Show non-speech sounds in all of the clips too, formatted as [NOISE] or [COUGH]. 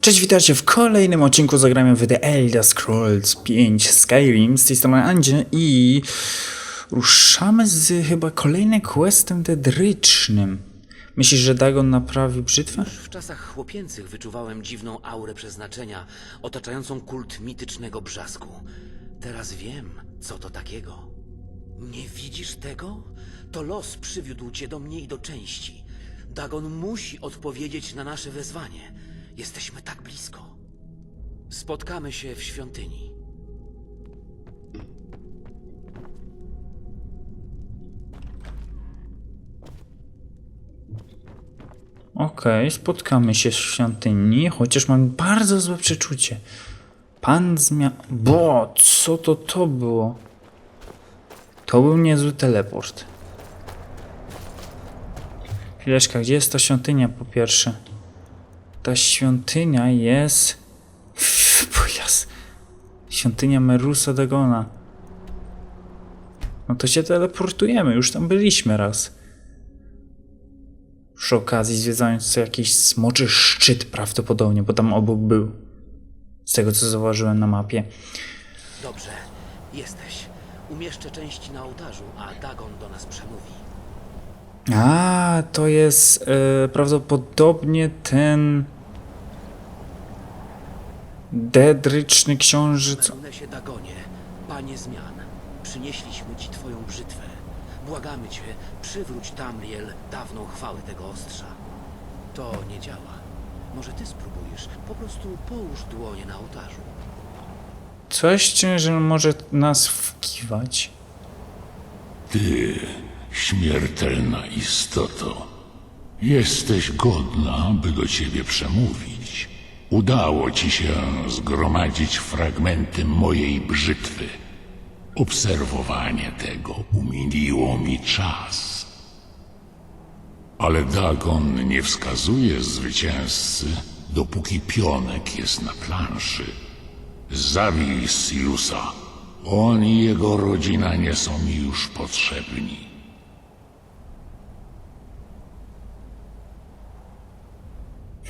Cześć, witajcie w kolejnym odcinku zagramy w The Elder Scrolls 5 Skyrim. Z tej strony Andzie i ruszamy z chyba kolejnym questem dedrycznym. Myślisz, że Dagon naprawi brzytwę? W czasach chłopięcych wyczuwałem dziwną aurę przeznaczenia, otaczającą kult mitycznego brzasku. Teraz wiem, co to takiego. Nie widzisz tego? To los przywiódł cię do mnie i do części. Dagon musi odpowiedzieć na nasze wezwanie. Jesteśmy tak blisko. Spotkamy się w świątyni. Okej, spotkamy się w świątyni, chociaż mam bardzo złe przeczucie. Pan zmia... Bo, co to to było? To był niezły teleport. Chwileczka, gdzie jest ta świątynia po pierwsze? Ta świątynia jest... [LAUGHS] Bo jas... Świątynia Merusa Dagona. No to się teleportujemy, już tam byliśmy raz. Przy okazji zwiedzając jakiś smoczy szczyt prawdopodobnie, bo tam obok był. Z tego co zauważyłem na mapie. Dobrze, jesteś. Umieszczę części na ołtarzu, a Dagon do nas przemówi. A, to jest e, prawdopodobnie ten dedryczny książę. Co? Runesie Dagonie, panie zmian, przynieśliśmy ci twoją brzytwę. Błagamy cię, przywróć Tamriel dawną chwałę tego ostrza. To nie działa. Może ty spróbujesz. Po prostu połóż dłonie na ołtarzu. Coś, że może nas wkiwać. Ty, śmiertelna istoto, jesteś godna, by do ciebie przemówić. Udało ci się zgromadzić fragmenty mojej brzytwy. Obserwowanie tego umiliło mi czas. Ale Dagon nie wskazuje zwycięzcy, dopóki pionek jest na planszy. Zabij Silusa. On i jego rodzina nie są mi już potrzebni.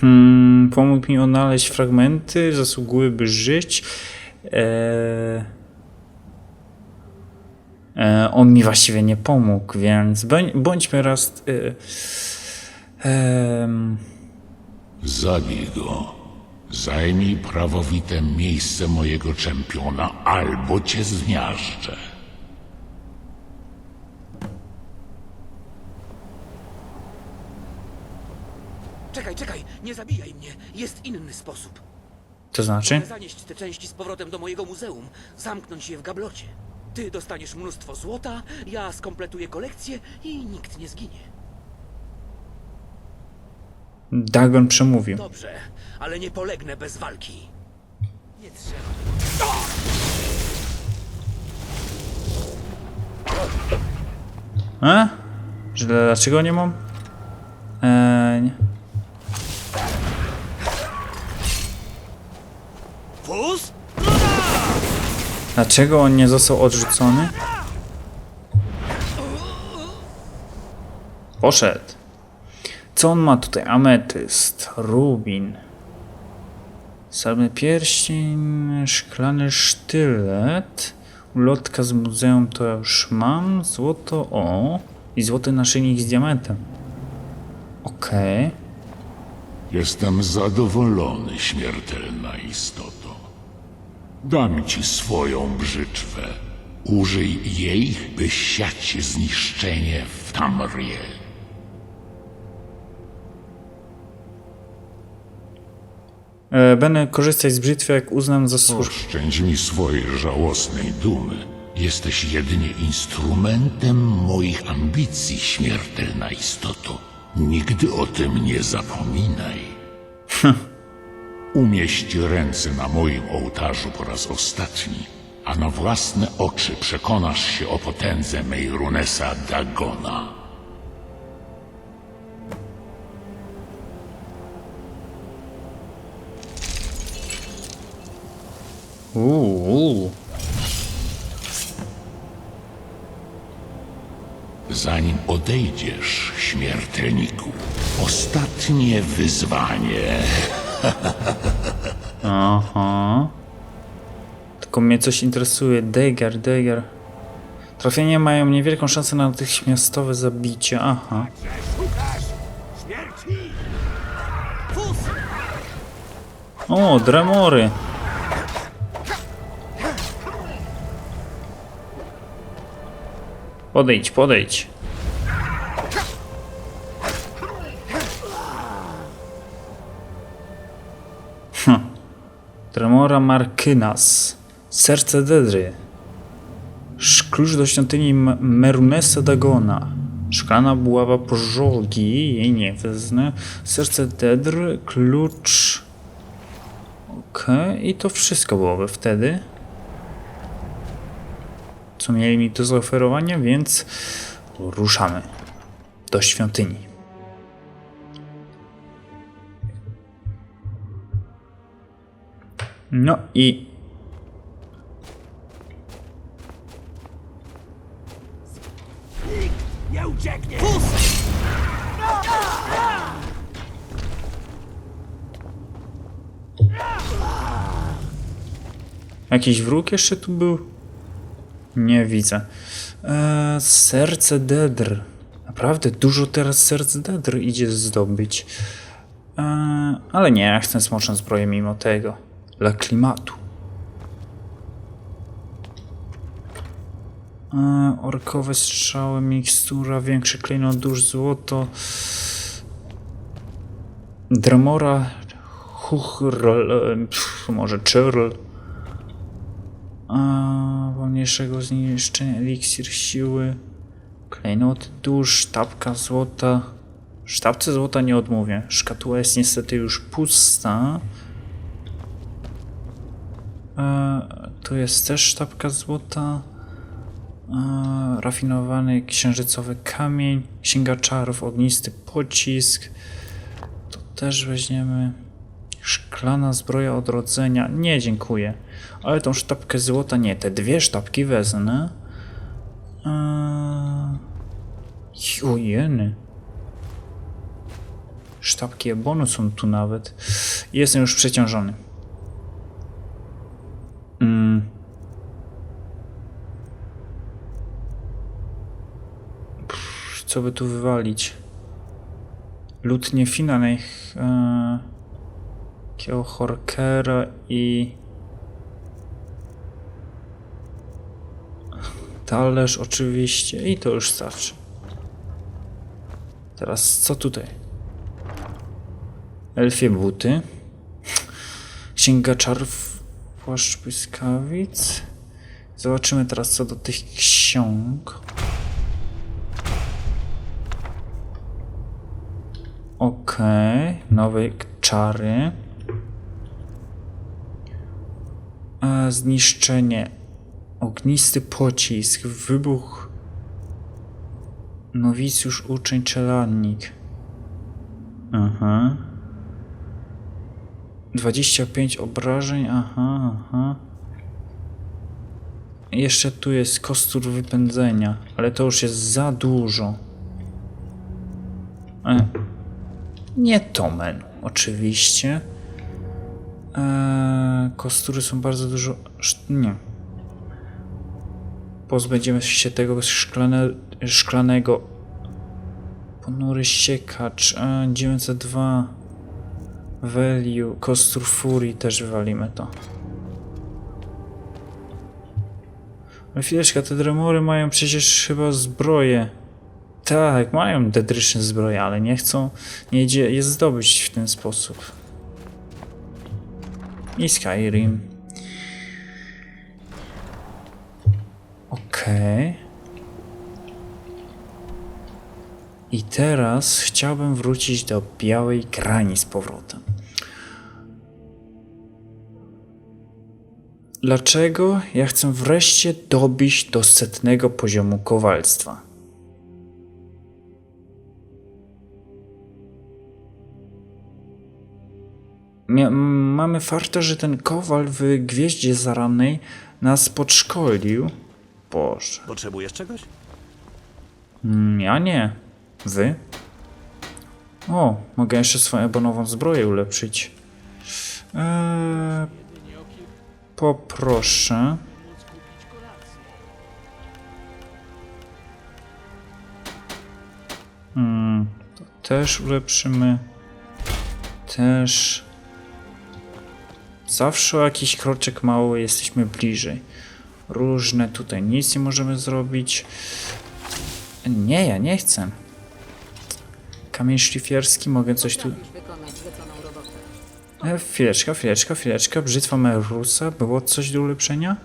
Hmm, pomógł mi odnaleźć fragmenty, zasługłyby żyć. Eee... Eee, on mi właściwie nie pomógł, więc bądź, bądźmy raz. Eee... em, Zabij go. Zajmij prawowite miejsce mojego czempiona, albo cię zmiażdżę. Czekaj, czekaj, nie zabijaj mnie. Jest inny sposób. to znaczy? Zanieść te części z powrotem do mojego muzeum, zamknąć je w gablocie. Ty dostaniesz mnóstwo złota, ja skompletuję kolekcję i nikt nie zginie. Dagon przemówił. Dobrze, ale nie polegnę bez walki. Nie trzeba. A? Że dlaczego nie mam? Dlaczego on nie został odrzucony? Poszedł. Co on ma tutaj? Ametyst, rubin. Srebrny pierścień, szklany sztylet. Ulotka z muzeum to już mam. Złoto, o. I złoty naszyjnik z diamentem. Okej. Jestem zadowolony, śmiertelna istoto. Dam ci swoją brzytwę. Użyj jej, by siać zniszczenie w Tamriel. E, Będę korzystać z brzytwy, jak uznam za słuszne. Oszczędź mi swojej żałosnej dumy. Jesteś jedynie instrumentem moich ambicji, śmiertelna istoto. Nigdy o tym nie zapominaj. [LAUGHS] Umieść ręce na moim ołtarzu po raz ostatni, a na własne oczy przekonasz się o potędze Meirunesa Dagona. Uuu. Zanim odejdziesz, śmiertelniku, ostatnie wyzwanie. Aha. Tylko mnie coś interesuje. Dagger, dagger. trafienie mają niewielką szansę na natychmiastowe zabicie. Aha. O, dramory. Podejdź, podejdź. Tremora Markynas. Serce Dedry. Klucz do świątyni Merunesa Dagona. Szklana buława pożogi. Jej nie wezmę. Serce Dedry. Klucz. Okej. I to wszystko byłoby wtedy. Co mieli mi do zaoferowania, więc ruszamy do świątyni. No i Nie ucieknie! Jakiś wróg jeszcze tu był? Nie widzę. Eee, serce Dedr. Naprawdę dużo teraz serc Dedr idzie zdobyć. Eee, ale nie, chcę smoczą zbroję mimo tego. Dla klimatu. Eee, orkowe strzały, mikstura, większy klejnot, dusz, złoto. Dramora, Huchrl, e, może Churl. A, wolniejszego zniszczenia, eliksir siły, klejnot dusz, sztabka złota. Sztabce złota nie odmówię. Szkatuła jest niestety już pusta. E, tu jest też sztabka złota. E, rafinowany księżycowy kamień, księga czarów, ognisty pocisk. To też weźmiemy. Szklana zbroja odrodzenia. Nie, dziękuję. Ale tą sztabkę złota nie. Te dwie sztabki wezmę. Eee... Ojeny. Sztabki ebonu są tu nawet. Jestem już przeciążony. Mm. Pff, Co by tu wywalić? Lutnie Fina, niech... Eee... Takiego Horkera i... Talerz oczywiście i to już starczy. Teraz co tutaj? Elfie buty. Księga czarów, płaszcz błyskawic. Zobaczymy teraz co do tych ksiąg. Okej, nowe czary. A, zniszczenie. Ognisty pocisk. Wybuch. Nowicjusz, uczeń, czeladnik. Aha. 25 obrażeń. Aha, aha. Jeszcze tu jest kostur wypędzenia, ale to już jest za dużo. E. Nie to menu, oczywiście. Eee, kostury są bardzo dużo. Nie. Pozbędziemy się tego szklane, szklanego. Ponury siekacz. E, 902. Value. Kostur furii też wywalimy to. Ale chwileczkę, te dremory mają przecież chyba zbroję. Tak, mają dedryczne zbroje, ale nie chcą, nie idzie je zdobyć w ten sposób. I Skyrim. Okej. I teraz chciałbym wrócić do białej grani z powrotem. Dlaczego ja chcę wreszcie dobić do setnego poziomu kowalstwa? Mamy farta, że ten kowal w Gwieździe Zaranej nas podszkolił. Boże. Potrzebujesz czegoś? Mm, Ja nie. Wy? O, mogę jeszcze swoją ebonową zbroję ulepszyć. Eee, Poproszę. Hmm, to też ulepszymy. Też. Zawsze o jakiś kroczek mały jesteśmy bliżej. Różne tutaj nic nie możemy zrobić. Nie, ja nie chcę. Kamień szlifierski, mogę coś tu... E, chwileczka, chwileczka, chwileczka. Brzytwa Merusa. Było coś do ulepszenia?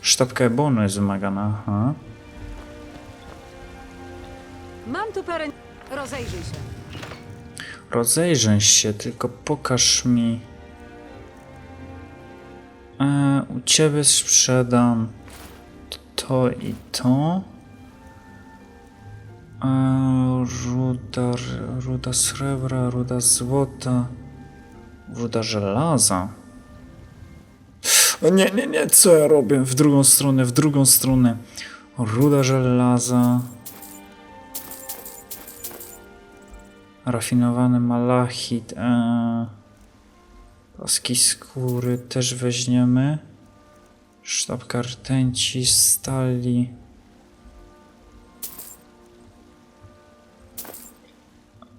Sztabka Ebonu jest wymagana. Aha. Mam tu parę... Rozejrzyj się. Rozejrzę się, tylko pokaż mi. E, u ciebie sprzedam to i to. E, ruda, ruda srebra, ruda złota, ruda żelaza. Nie, nie, nie, co ja robię? W drugą stronę, w drugą stronę. Ruda żelaza. Rafinowany malachit. E, paski skóry też weźmiemy. Sztabka rtęci, stali.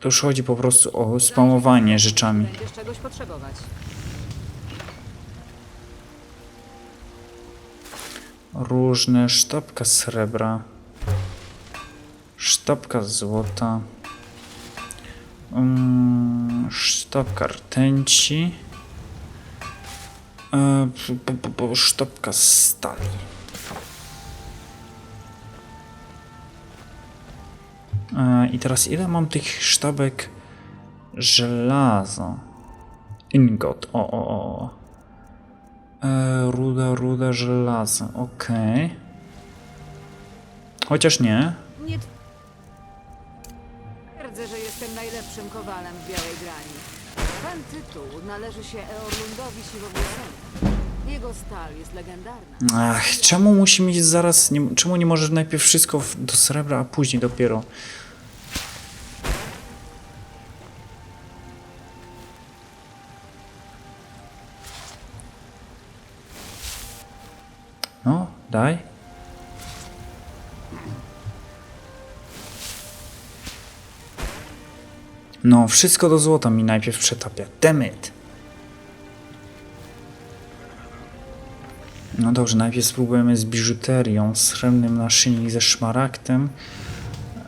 To już chodzi po prostu o spamowanie rzeczami. Będziesz czegoś potrzebować. Różne, sztabka srebra. Sztabka złota. Mm, sztabka rtęci. E, sztabka stali. I teraz ile mam tych sztabek żelaza? Ingot, o, o, o. E, ruda, ruda, żelaza, okej. Chociaż nie. Nie... Twierdzę, że jestem najlepszym kowalem w Białej Grani. Ten tytuł należy się Eorlundowi Siwowiesowi. Jego stal jest legendarna. Ach, czemu musi mieć zaraz. Nie, czemu nie możesz najpierw wszystko w, do srebra, a później dopiero. No, daj. No, wszystko do złota mi najpierw przetapia. Damn Dobrze, najpierw spróbujemy z biżuterią, srebrnym naszyjnik ze szmaragdem.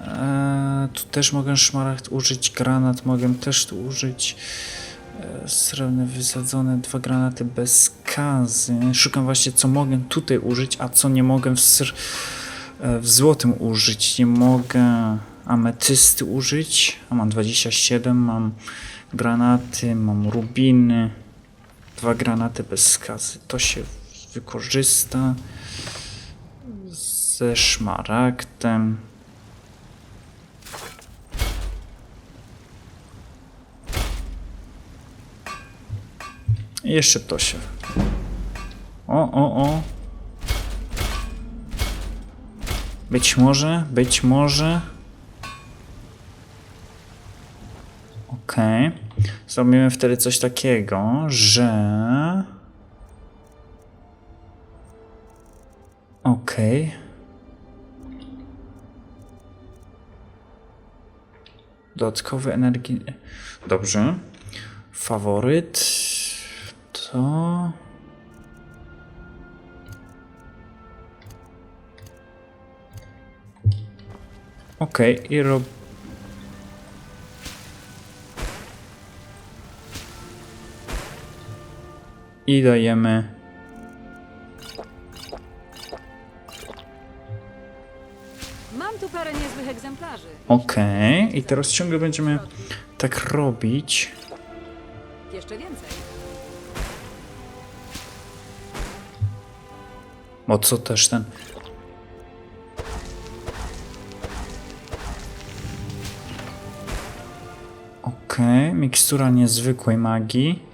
Eee, tu też mogę szmaragd użyć, granat mogę też tu użyć. Eee, srebrne wysadzone, dwa granaty bez skazy. Szukam właśnie co mogę tutaj użyć, a co nie mogę w, e, w złotym użyć. Nie mogę ametysty użyć, a mam 27, mam granaty, mam rubiny. Dwa granaty bez skazy. To się wykorzysta ze szmaragdem. Jeszcze to się. O, o, o. Być może, być może. Okej. Zrobimy wtedy coś takiego, że. Okej. Dodatkowy energii. Dobrze. Faworyt. To. Okej, i rob. I dajemy. Okej, i teraz ciągle będziemy tak robić. Jeszcze więcej. Bo co też ten. Okej, mikstura niezwykłej magii.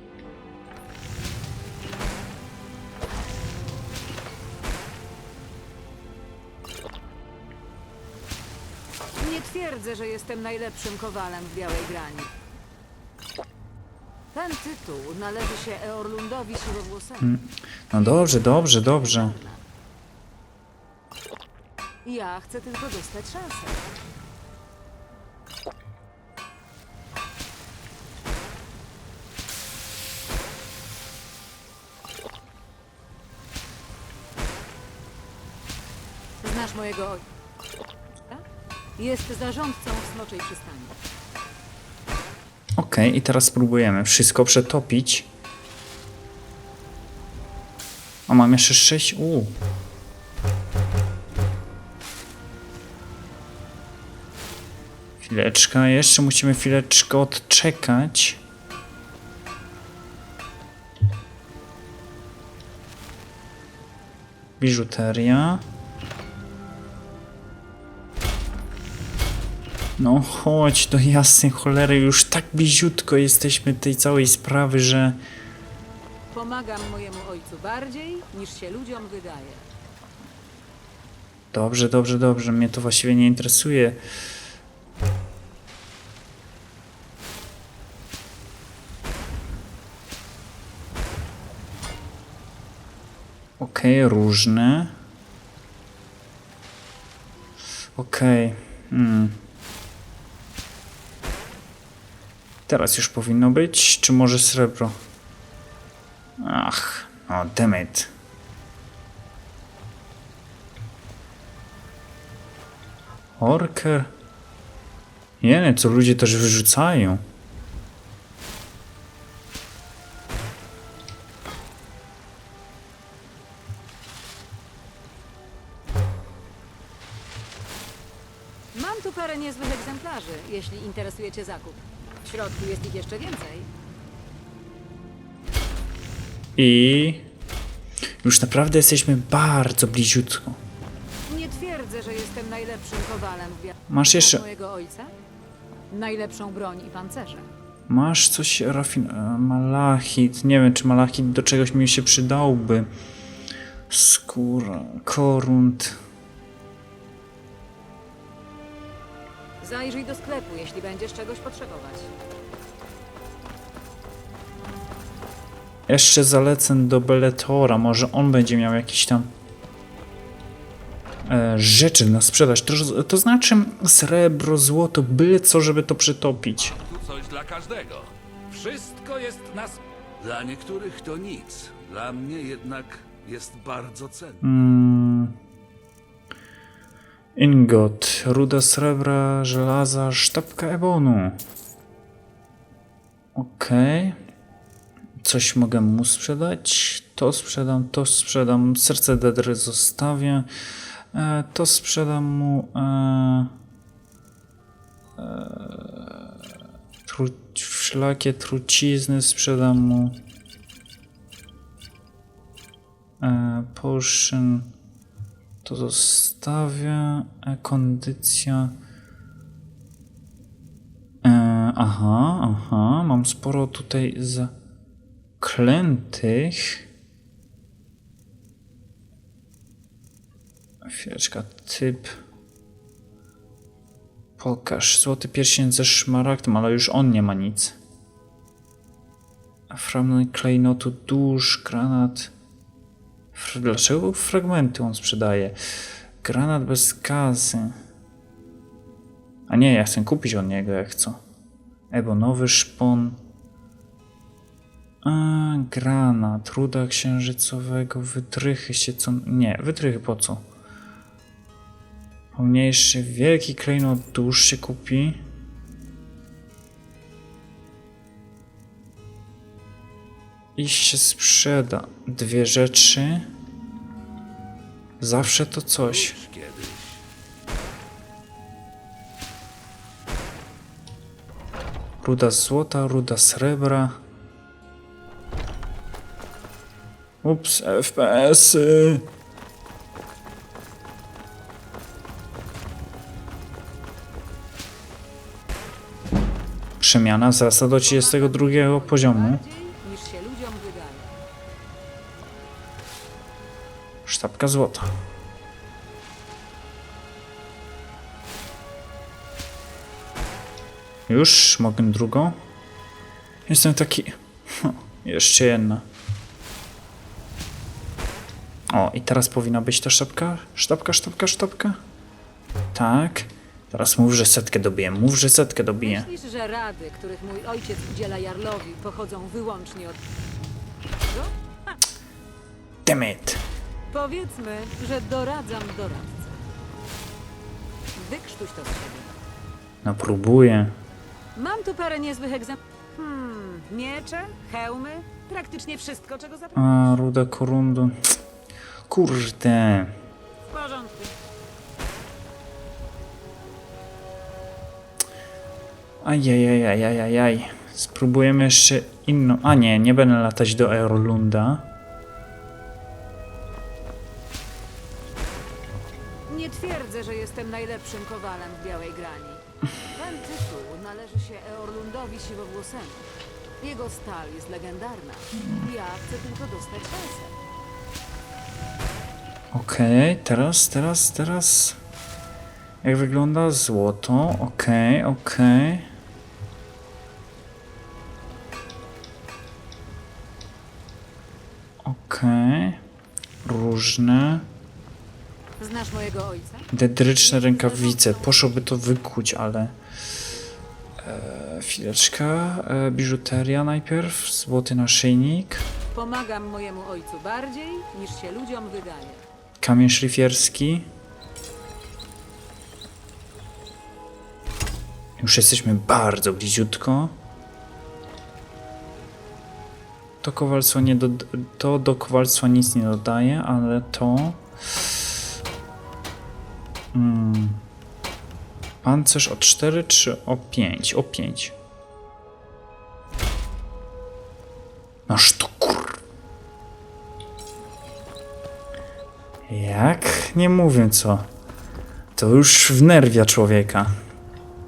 Najlepszym kowalem w Białej Grani. Ten tytuł należy się Eorlundowi Siwowłosemu. No dobrze, dobrze, dobrze. Ja chcę tylko dostać szansę. Znasz mojego ojca? Jest zarządcą Smoczej Przystani. Okej, i teraz spróbujemy wszystko przetopić. A mam jeszcze sześć. Uuu. Chwileczka, jeszcze musimy chwileczkę odczekać. Biżuteria. No chodź do jasnej cholery, już tak bliziutko jesteśmy tej całej sprawy, że... Pomagam mojemu ojcu bardziej, niż się ludziom wydaje. Dobrze, dobrze, dobrze, mnie to właściwie nie interesuje. Okej, różne. Okej. Hmm. Teraz już powinno być, czy może srebro? Ach, o, damn it. Orker? Jene, co ludzie też wyrzucają. Mam tu parę niezłych egzemplarzy, jeśli interesuje Cię zakup. W środku jest ich jeszcze więcej. I już naprawdę jesteśmy bardzo bliziutko. Nie twierdzę, że jestem najlepszym kowalem w wiatr. Masz jeszcze, mojego ojca? Najlepszą broń i pancerze. masz coś rafin... e, Malachit. Nie wiem, czy malachit do czegoś mi się przydałby. Skóra, korunt. Zajrzyj do sklepu, jeśli będziesz czegoś potrzebować. Jeszcze zalecę do Beletora. Może on będzie miał jakieś tam e, rzeczy na sprzedaż. To, to znaczy srebro, złoto, byle co, żeby to przetopić. Tu coś dla każdego. Wszystko jest nas. Dla niektórych to nic. Dla mnie jednak jest bardzo cenne. Mm. Ingot, ruda srebra, żelaza, sztabka ebonu. Okej. Coś mogę mu sprzedać. To sprzedam, to sprzedam. Serce Dedry zostawię. E, to sprzedam mu. E, e, tru, wszelakie trucizny sprzedam mu. E, potion to zostawię. E, kondycja. E, aha, aha. Mam sporo tutaj zaklętych. Chwileczka, typ. Pokaż. Złoty pierścień ze szmaragdem, ale już on nie ma nic. Fragment klejnotu, dusz, granat. Dlaczego fragmenty on sprzedaje? Granat bez gazy. A nie, ja chcę kupić od niego jak co. Ebonowy szpon. A, granat, ruda księżycowego, wytrychy się co... Nie, wytrychy po co? Pomniejszy, wielki klejnot dusz się kupi. I się sprzeda. Dwie rzeczy. Zawsze to coś. Ruda złota, ruda srebra. Ups, FPS-y. Przemiana wzrasta do 32 poziomu. Sztabka złota. Już mogę drugą. Jestem taki Jeszcze jedna. O, i teraz powinna być ta sztabka? Sztabka, sztabka, sztabka? Tak. Teraz mów, że setkę dobiję. Mów, że setkę dobiję. Myślisz, że rady, których mój ojciec udziela Jarlowi, pochodzą wyłącznie od... Damn it. Powiedzmy, że doradzam doradcę. Wykrztuś to z siebie. No próbuję. Mam tu parę niezłych egzemplarzy. Hmm, miecze, hełmy, praktycznie wszystko, czego zapomniałem. A, ruda korundu. Kurde. W porządku. Ajajajajajajaj. Spróbujemy jeszcze inną. A nie, nie będę latać do Eorlunda. Nie twierdzę, że jestem najlepszym kowalem w Białej Grani. Ten tytuł należy się Eorlundowi Siwowłosemu. Jego stal jest legendarna. Ja chcę tylko dostać pensę. Okej, teraz, teraz, teraz. Jak wygląda złoto? Okej, okej. Okej. Różne. Znasz mojego ojca? Dedryczne rękawice. Poszłoby to wykuć, ale... E, chwileczka. E, biżuteria najpierw. Złoty naszyjnik. Pomagam mojemu ojcu bardziej, niż się ludziom wydaje. Kamień szlifierski. Już jesteśmy bardzo bliziutko. To kowalstwo nie do, to do kowalstwa nic nie dodaje, ale to... Hmm. Pancerz o 4 czy o 5? O 5. Masz to kur... Jak? Nie mówię co. To już wnerwia człowieka.